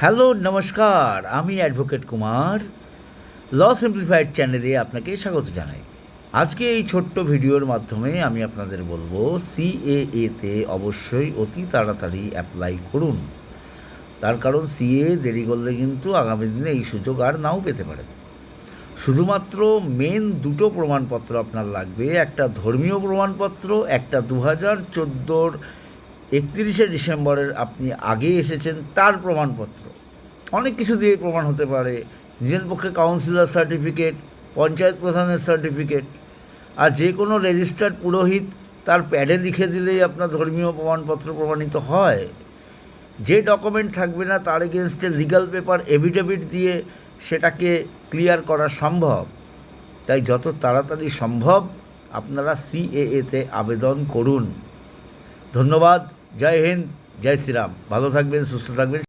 Hello, নমস্কার। আমি advocate Kumar. ল simplified চ্যানেলে আপনাকে স্বাগত জানাই। আজকে এই ছোট্ট ভিডিওর মাধ্যমে আমি আপনাদের বলব সিএএতে অবশ্যই অতি তাড়াতাড়ি অ্যাপ্লাই করুন। তার কারণ সিএ দেরি করলে কিন্তু আগামী দিনে এই সুযোগ আর নাও পেতে পারেন শুধুমাত্র মেন দুটো প্রমাণপত্র আপনার লাগবে। একটা ধর্মীয় প্রমাণপত্র, একটা দু হাজার চোদ্দোর একত্রিশে ডিসেম্বরের আপনি আগে এসেছেন, তার প্রমাণপত্র। অনেক কিছু দিয়ে প্রমাণ হতে পারে। নিজের পক্ষে কাউন্সিলর সার্টিফিকেট পঞ্চায়েত প্রধানের সার্টিফিকেট আর যে কোনো রেজিস্টার্ড পুরোহিত তার প্যাডে লিখে দিলেই আপনার ধর্মীয় প্রমাণপত্র প্রমাণিত হয়। যে ডকুমেন্ট থাকবে না, তার এগেনস্টে লিগাল পেপার এভিডেভিট দিয়ে সেটাকে ক্লিয়ার করা সম্ভব। তাই যত তাড়াতাড়ি সম্ভব আপনারা সিএএতে আবেদন করুন। ধন্যবাদ। জয় হিন্দ জয় শ্রীরাম। ভালো থাকবেন সুস্থ থাকবেন।